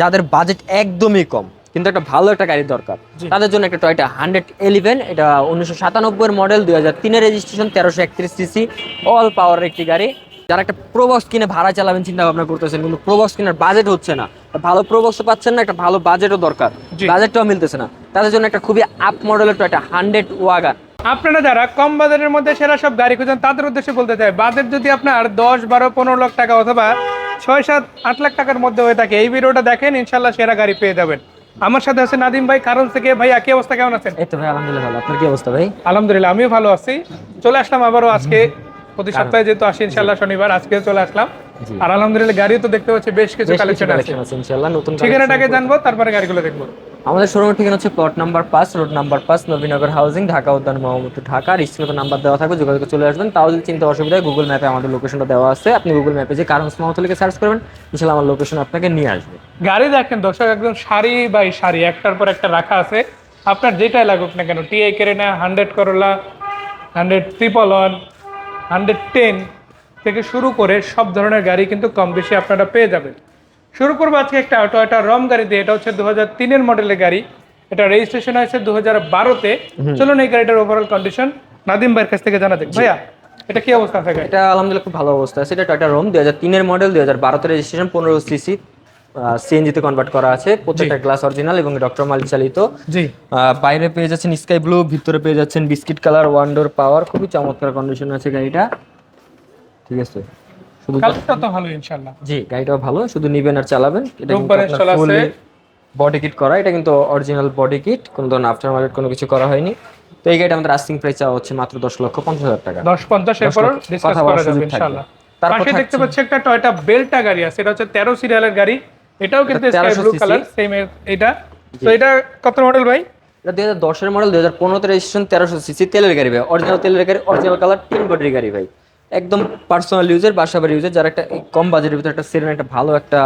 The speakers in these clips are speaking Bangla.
যাদের বাজেট একদমই কম কিন্তু একটা ভালো একটা গাড়ি দরকার। তাদের জন্য একটা টয়টা হান্ড্রেড এলিভেন এটা উনিশশো সাতানব্বই এর মডেল দুই হাজার তিনের রেজিস্ট্রেশন তেরোশো একত্রিশ সিসি অল পাওয়ার একটি গাড়ি। যারা একটা প্রবক্স কিনে ভাড়া চালাবেন চিন্তা ভাবনা করতেছেন কিন্তু প্রবক্স কেনার বাজেট হচ্ছে না। ভালো প্রবক্সও পাচ্ছেন না একটা ভালো বাজেটও দরকার। বাজেটটাও মিলতেছে না। তাদের জন্য একটা খুবই আপ মডেলের টয়টা হান্ড্রেড ওয়াগান আপনারা যারা কম বাজারের মধ্যে সেরা সব গাড়ি খুঁজেন তাদের উদ্দেশ্যে বলতে চাই বাজেট যদি আপনার দশ বারো পনেরো লাখ টাকা অথবা ছয় সাত আট লাখ টাকার মধ্যে হয়ে থাকে। এই ভিডিওটা দেখেন ইনশাল্লাহ সেরা গাড়ি পেয়ে যাবেন। আমার সাথে আছে নাদিম ভাই কারণ থেকে ভাই একই অবস্থা কেমন আছেন? এই তো ভাই আলহামদুলিল্লাহ ভালো। আপনার কি অবস্থা ভাই? আলহামদুলিল্লাহ আমিও ভালো আছি। চলে আসলাম আবারও আজকে। প্রতি সপ্তাহে যেহেতু আসি ইনশাল্লাহ শনিবার আজকে চলে আসলাম। আর আলহামদুলিল্লাহ গাড়িও তো দেখতে পাচ্ছি বেশ কিছু কালেকশন আছে। ইনশাল্লাহ ইনশাআল্লাহ নতুন ঠিকানাটাকে জানব তারপরে গাড়িগুলো দেখব। আমাদের শোরুমের ঠিকানা হচ্ছে প্লট নাম্বার পাঁচ রোড নাম্বার পাঁচ, নবীনগর হাউজিং ঢাকা উদ্যান মোহাম্মদপুর, ঢাকা। স্ক্রিনে নাম্বার দেওয়া থাকবে, যোগাযোগ চলে আসবেন। তাও যদি চিন্তা অসুবিধা গুগল ম্যাপে আমাদের লোকেশনটা দেওয়া আছে, আপনি গুগল ম্যাপে যে কারণ লিখে সার্চ করবেন ইনশাল্লাহ আমার লোকেশন আপনাকে নিয়ে আসবে। গাড়ি দেখেন দর্শক, একদম সারি বাই সারি, একটার পর একটা রাখা আছে। আপনার যেটাই লাগুক না কেন TI Carina hundred Corolla hundred triple one hundred ten থেকে শুরু করে সব ধরনের গাড়ি কিন্তু কম বেশি আপনারা পেয়ে যাবেন। শুরু করব আজকে একটা টয়োটা রম গাড়ি দিয়ে। এটা হচ্ছে দু হাজার তিনের মডেলের গাড়ি। এটা রেজিস্ট্রেশন হয়েছে দু হাজার বারোতে চলুন এই গাড়িটার ওভারঅল কন্ডিশন নাদিম ভাইয়ের কাছ থেকে জানা দেখ ভাইয়া এটা কি অবস্থা থাকে এটা আলহামদুলিল্লাহ খুব ভালো অবস্থা। আছে এটা টয়টা রোম দুই হাজার তিনের মডেল দুই হাজার বারোতে রেজিস্ট্রেশন পনেরো সিসি সিএনজিতে কনভার্ট করা আছে। প্রত্যেকটা গ্লাস অরিজিনাল এবং ডক্টর মালিক চালিত। বাইরে পেয়ে যাচ্ছেন স্কাই ব্লু ভিতরে পেয়ে যাচ্ছেন বিস্কিট কালার ওয়ান্ডোর পাওয়ার খুবই চমৎকার কন্ডিশন আছে গাড়িটা। ঠিক আছে। শুধু কালারটা তো ভালো ইনশাল্লাহ জি গাড়িটাও ভালো শুধু নিবেন আর চালাবেন। এটা আছে। বডি কিট করা এটা কিন্তু অরিজিনাল বডি কিট কোনো ধরনের আফটার মার্কেট কোনো কিছু করা হয়নি। তো এই গাড়িটা আমাদের আস্তিং প্রাইস চাওয়া হচ্ছে মাত্র দশ লক্ষ পঞ্চাশ হাজার টাকা। দশ পঞ্চাশ এরপর ডিসকাস করা যাবে। পাশে দেখতে পাচ্ছি একটা টয়টা বেল্টা গাড়ি আছে এটা হচ্ছে তেরো সিরিয়ালের গাড়ি। এটাও কিন্তু স্কাই ব্লু কালার সেম এটা। তো এটা কত মডেল ভাই? এটা দুই হাজার দশের মডেল দুই হাজার পনেরোতে রেজিস্ট্রেশন তেরোশো সিসি তেলের গাড়ি ভাই। অরিজিনাল তেলের গাড়ি অরিজিনাল কালার তিন বডির গাড়ি ভাই। একদম পার্সোনাল ইউজের বাসাবাড়ি ইউজের যারা একটা কম বাজেটের ভিতরে একটা সেরেন একটা ভালো একটা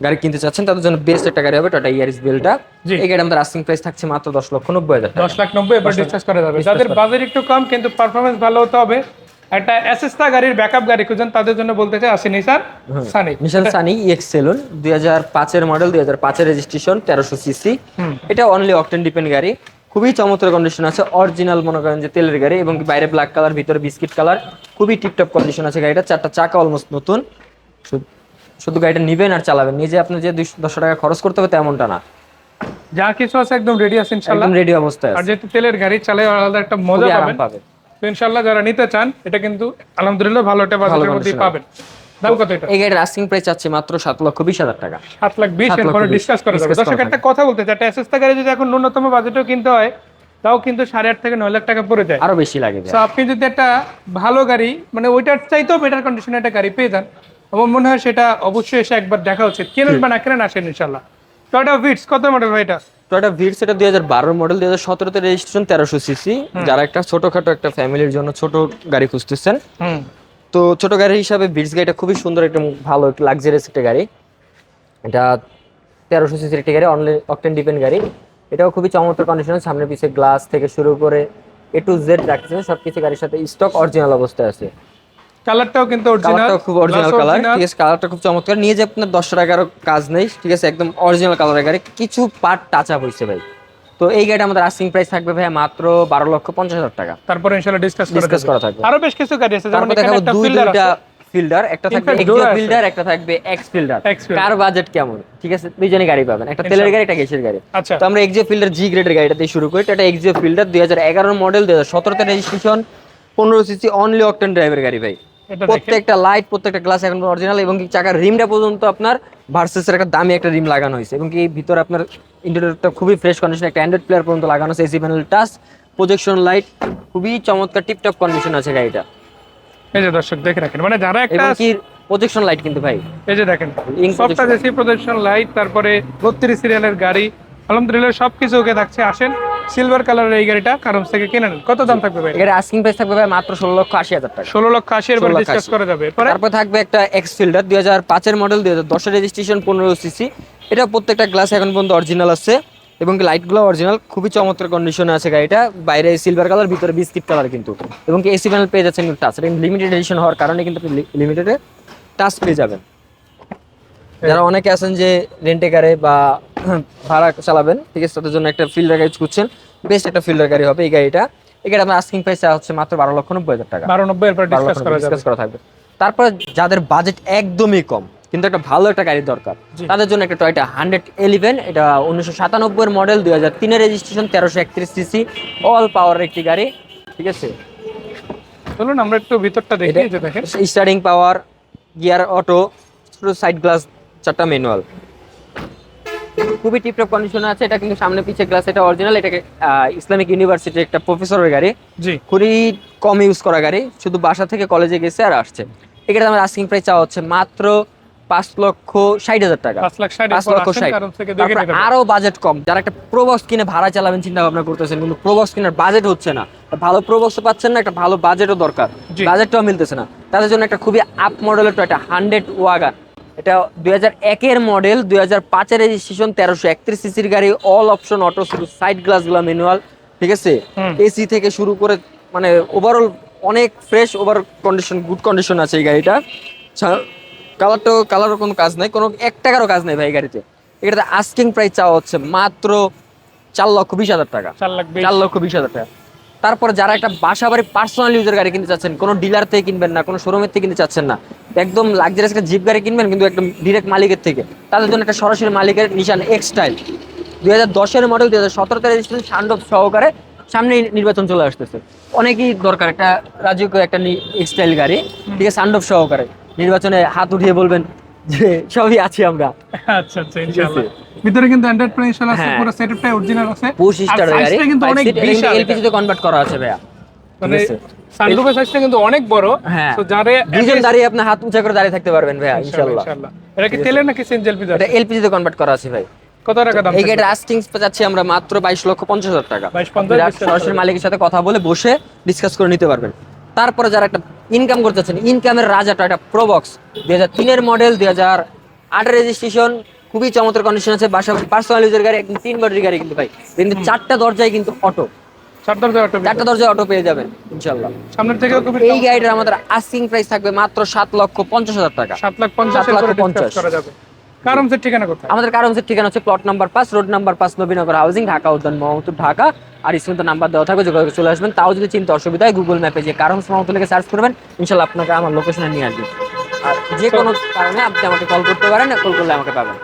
গাড়ি কিনতে চাচ্ছেন তাদের জন্য বেস্ট একটা গাড়ি হবে টাটা ইয়ারিস বেলটা এই গাড়ি আমাদের আস্তিং প্রাইস থাকছে মাত্র দশ লক্ষ নব্বই হাজার দশ লাখ নব্বই এবার ডিসকাস করা যাবে। যাদের বাজেট একটু কম কিন্তু পারফরমেন্স ভালো হতে হবে একটা অ্যাসেস্তা গাড়ির ব্যাকআপ গাড়ি খুঁজেন তাদের জন্য বলতে চাই আসেনি sir Sunny Nissan Sunny EX saloon দুই হাজার পাঁচের মডেল দুই হাজার পাঁচের রেজিস্ট্রেশন তেরোশো সিসি এটা অনলি অকটেন ডিপেন্ড গাড়ি। খুবই চমৎকার কন্ডিশন আছে। অরিজিনাল মনে করেন যে তেলের গাড়ি এবং বাইরে ব্ল্যাক কালার ভিতরে বিস্কিট কালার খুবই টিপটপ কন্ডিশন আছে গাড়িটা। চারটা চাকা অলমোস্ট নতুন। শুধু- গাড়িটা নিবেন আর চালাবেন। নিজে আপনি যে দশশো টাকা খরচ করতে হবে তেমনটা না। যা কিছু আছে একদম রেডি আছে ইনশাল্লাহ একদম রেডি অবস্থায় আর যেহেতু তেলের গাড়ি চালায় আলাদা একটা মজা পাবেন। পাবে তো ইনশাল্লাহ যারা নিতে চান এটা কিন্তু আলহামদুলিল্লাহ ভালো একটা বাজেটের মধ্যেই পাবেন। দাম কত এটা? এই গাড়ির আস্কিং প্রাইস আছে মাত্র লক্ষ হাজার টাকা। লাখ বিশ সাত লক্ষ ডিসকাস করা যাবে। দর্শক একটা কথা বলতে চাই একটা এসএসটা গাড়ি যদি এখন ন্যূনতম বাজেটেও কিনতে হয় তাও কিন্তু সাড়ে আট থেকে নয় লাখ টাকা পড়ে যায়। আরও বেশি লাগে তো আপনি যদি একটা ভালো গাড়ি মানে ওইটার চাইতেও বেটার কন্ডিশনে একটা গাড়ি পেয়ে যান আমার মনে হয় সেটা অবশ্যই এসে একবার দেখা উচিত। কেনেন বা না কেনেন আসেন ইনশাল্লাহ টয়টা ভিটস কত মডেল ভাই এটা? টয়োটা ভিটস এটা দুই হাজার বারোর মডেল দুই হাজার সতেরোতে রেজিস্ট্রেশন তেরোশো সিসি যারা একটা ছোটখাটো একটা ফ্যামিলির জন্য ছোট গাড়ি খুঁজতেছেন তো ছোট গাড়ি হিসাবে ভিটস গাড়িটা খুবই সুন্দর একটা ভালো একটা লাক্সারিয়াস একটা গাড়ি। এটা তেরোশো সিসির একটি গাড়ি অনলাইন অকটেন ডিপেন্ড গাড়ি। এটাও খুবই চমৎকার কন্ডিশন সামনে পিছিয়ে গ্লাস থেকে শুরু করে এ টু জেড রাখতেছে সব কিছু গাড়ির সাথে স্টক অরিজিনাল অবস্থায় আছে। কালারটাও কিন্তু অরিজিনাল কালারটা খুব অরিজিনাল কালার ঠিক আছে কালারটা খুব চমৎকার। নিয়ে যে আপনার দশশো টাকারও কাজ নেই ঠিক আছে একদম অরিজিনাল কালারের গাড়ি। কিছু পার্ট টাচ আপ হয়েছে ভাই। তো এই গাড়িটা আমাদের আস্কিং প্রাইস থাকবে ভাই মাত্র বারো লক্ষ পঞ্চাশ হাজার টাকা। তারপরে ইনশাল্লাহ ডিসকাস ডিসকাস করা থাকবে। আরও বেশ কিছু গাড়ি আছে যেমন এখানে একটা দুই ফিল্ডার আছে। ফিল্ডার একটা থাকবে এক্সিও ফিল্ডার একটা থাকবে এক্স ফিল্ডার কার বাজেট কেমন? ঠিক আছে দুইজনই গাড়ি পাবেন। একটা তেলের গাড়ি একটা গ্যাসের গাড়ি। আচ্ছা। তো আমরা এক্সিও ফিল্ডার জি গ্রেডের গাড়িটা দিয়ে শুরু করি। এটা এক্সিও ফিল্ডার দুই হাজার এগারোর মডেল দুই হাজার সতেরোতে রেজিস্ট্রেশন পনেরো সিসি অনলি অকটেন ড্রাইভের গাড়ি ভাই। প্রত্যেকটা লাইট প্রত্যেকটা গ্লাস এখন অরিজিনাল এবং কি চাকার রিমটা পর্যন্ত আপনার ভার্সেসের একটা দামি একটা রিম লাগানো হয়েছে। এবং কি ভিতরে আপনার ইন্টেরিয়রটা খুবই ফ্রেশ কন্ডিশন একটা অ্যান্ড্রয়েড প্লেয়ার পর্যন্ত লাগানো আছে AC panel touch projection light খুবই চমৎকার টিপটপ কন্ডিশন আছে গাড়িটা। এই যে দর্শক দেখে রাখেন। মানে যারা একটা কি প্রজেকশন লাইট কিন্তু ভাই। এই যে দেখেন সবটা দেশি প্রদর্শন লাইট তারপরে বত্রিশ সিরিয়ালের গাড়ি আলহামদুলিল্লাহ সবকিছু ওকে থাকছে। আসেন সিলভার কালারের এই গাড়িটা কারণ থেকে কিনে নেন। কত দাম থাকবে ভাই? এর আস্কিং প্রাইস থাকবে ভাই মাত্র ষোলো লক্ষ আশি হাজার টাকা। ষোলো লক্ষ আশি এর 16 ডিসকাস 80 করা যাবে। এরপরে? তারপর থাকবে একটা এক্স ফিল্ডার দুই হাজার পাঁচের মডেল দুই হাজার দশের রেজিস্ট্রেশন পনেরো সিসি এটা প্রত্যেকটা গ্লাস এখন পর্যন্ত অরিজিনাল আছে এবং লাইটগুলো অরিজিনাল খুবই চমৎকার কন্ডিশনে আছে গাড়িটা। বাইরে সিলভার কালার ভিতরে বিস্কিট কালার কিন্তু। এবং কি এসি প্যানেল পেয়ে যাচ্ছেন টাচ এটা লিমিটেড এডিশন হওয়ার কারণে কিন্তু লিমিটেডে টাচ পেয়ে যাবেন। যারা অনেকে আছেন যে রেন্টে গাড়ি বা ভাড়া চালাবেন ঠিক আছে? তাদের জন্য একটা ফিল্ডার গাড়ি খুঁজছেন। বেস্ট একটা ফিল্ডার গাড়ি হবে এই গাড়িটা। এই গাড়ি আপনার আস্কিং প্রাইস হচ্ছে মাত্র বারো লক্ষ নব্বই হাজার টাকা। বারো নব্বই এরপর ডিসকাস করা থাকবে। তারপর যাদের বাজেট একদমই কম কিন্তু একটা ভালো একটা গাড়ি দরকার। তাদের জন্য একটা টয়টা হান্ড্রেড এলিভেন এটা উনিশশো সাতানব্বই এর মডেল দুই হাজার তিনের রেজিস্ট্রেশন তেরোশো একত্রিশ সিসি অল পাওয়ার একটি গাড়ি ঠিক আছে? চলুন আমরা একটু ভিতরটা দেখি starting power gear auto side glass চারটা ম্যানুয়াল খুবই টিপটপ কন্ডিশনে আছে এটা কিন্তু সামনে পিছে গ্লাস এটা অরিজিনাল এটাকে ইসলামিক ইউনিভার্সিটির একটা প্রফেসরের গাড়ি। জি। খুবই কম ইউজ করা গাড়ি শুধু বাসা থেকে কলেজে গেছে আর আসছে। এখানে আমার আস্কিং প্রাইস চাওয়া হচ্ছে মাত্র পাঁচ লক্ষ ষাট হাজার টাকা। পাঁচ লক্ষ ষাট। আরও বাজেট কম। যারা একটা প্রবক্স কিনে ভাড়া চালাবেন চিন্তা ভাবনা করতেছেন কিন্তু প্রবক্স কেনার বাজেট হচ্ছে না। ভালো প্রবক্স পাচ্ছেন না একটা ভালো বাজেটও দরকার। বাজেটটাও মিলতেছে না। তাদের জন্য একটা খুবই আপ মডেলের একটা হান্ড্রেড ওয়াগান এটা দুই হাজার একের মডেল দুই হাজার পাঁচের রেজিস্ট্রেশন তেরোশো একত্রিশ সিসির গাড়ি অল অপশন অটো শুধু সাইড গ্লাস গ্লাসগুলো ম্যানুয়াল ঠিক আছে? এসি থেকে শুরু করে মানে ওভারঅল অনেক fresh over condition good condition আছে এই গাড়িটা। কালারটাও কালারও কোনো কাজ নাই কোনো এক টাকারও কাজ নাই ভাই গাড়িতে। এটাতে আস্কিং প্রাইস চাওয়া হচ্ছে মাত্র চার লক্ষ বিশ হাজার টাকা। চার লক্ষ বিশ হাজার টাকা। তারপর যারা একটা বাসা বাড়ি পার্সোনাল ইউজের গাড়ি কিনতে চাচ্ছেন কোনো ডিলার থেকে কিনবেন না কোনো শোরুমের থেকে কিনতে চাচ্ছেন না একদম লাক্সারিয়াস একটা জিপ গাড়ি কিনবেন কিন্তু একদম ডিরেক্ট মালিকের থেকে। তাদের জন্য একটা সরাসরি মালিকের নিশান এক্সটাইল দুই হাজার দশের মডেল দুই হাজার সতেরোতে রেজিস্ট্রেশন সান্ডব সহকারে সামনে নির্বাচন চলে আসতেছে। অনেকই দরকার একটা রাজকীয় একটা এক্সটাইল গাড়ি ঠিক আছে সান্ডব সহকারে। নির্বাচনে হাত উঠিয়ে বলবেন যে সবই আছি আমরা। আচ্ছা আচ্ছা ইনশাআল্লাহ। ভিতরে কিন্তু অ্যান্ড্রয়েড প্লে ইনশাআল্লাহ আছে হ্যাঁ। পুরো সেটআপটাই অরিজিনাল আছে। পুশ আর স্টার গাড়ি কিন্তু অনেক বিশাল এলপিজি তে কনভার্ট করা আছে ভাইয়া। মানে সানরুফের সাইজটা কিন্তু অনেক বড়। হ্যাঁ। তো যারে দুজন দাঁড়িয়ে আপনি হাত উঁচা করে দাঁড়িয়ে থাকতে পারবেন ভাইয়া ইনশাআল্লাহ ইনশাআল্লাহ। এটা কি তেলের নাকি এটা এলপিজি তে কনভার্ট করা আছে ভাই। কত টাকা দাম এই গাড়ির আস্কিং যাচ্ছি আমরা মাত্র বাইশ লক্ষ পঞ্চাশ হাজার টাকা। 22 সরাসরি মালিকের সাথে কথা বলে বসে ডিসকাস করে নিতে পারবেন। তারপরে যারা একটা ইনকাম করতে চাচ্ছেন ইনকামের রাজাটা একটা প্রবক্স দুই হাজার তিনের মডেল দুই হাজার আটের রেজিস্ট্রেশন খুবই চমৎকার কন্ডিশন আছে। বাসা পার্সোনাল ইউজের গাড়ি একদম তিন বডির গাড়ি কিন্তু ভাই। কিন্তু চারটা দরজায় কিন্তু অটো চারটা দরজায় অটো পেয়ে যাবেন। ইনশাল্লাহ সামনের থেকে এই গাড়িটার আমাদের আস্কিং প্রাইস থাকবে মাত্র সাত লক্ষ পঞ্চাশ হাজার টাকা। সাত লাখ পঞ্চাশ লাখ পঞ্চাশ। করা যাবে। কারণ সে ঠিকানা কোথায়? আমাদের কারণ ঠিকানা হচ্ছে প্লট নাম্বার পাঁচ রোড নাম্বার পাঁচ নবীনগর হাউজিং ঢাকা উদ্যান মোহাম্মদপুর ঢাকা। আর স্ক্রিনে নাম্বার দেওয়া থাকবে যোগাযোগ চলে আসবেন। তাও যদি চিন্তা অসুবিধা হয় গুগল ম্যাপে যে কারণ মোহাম্মদ লিখে সার্চ করবেন ইনশাল্লাহ আপনাকে আমার লোকেশনে নিয়ে আসবে। আর যে কোনো কারণে আপনি আমাকে কল করতে পারেন কল করলে আমাকে পাবেন।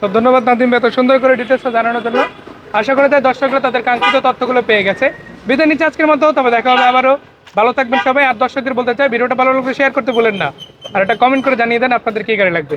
তো ধন্যবাদ নাদিম এত সুন্দর করে ডিটেলসটা জানানোর জন্য। আশা করি তাই দর্শকরা তাদের কাঙ্ক্ষিত তথ্যগুলো পেয়ে গেছে। বিদায় নিচ্ছে আজকের মতো তবে দেখা হবে আবারও। ভালো থাকবেন সবাই আর দর্শকদের বলতে চাই ভিডিওটা ভালো লাগলে শেয়ার করতে বলেন না। আর এটা কমেন্ট করে জানিয়ে দেন আপনাদের কি গাড়ি লাগবে।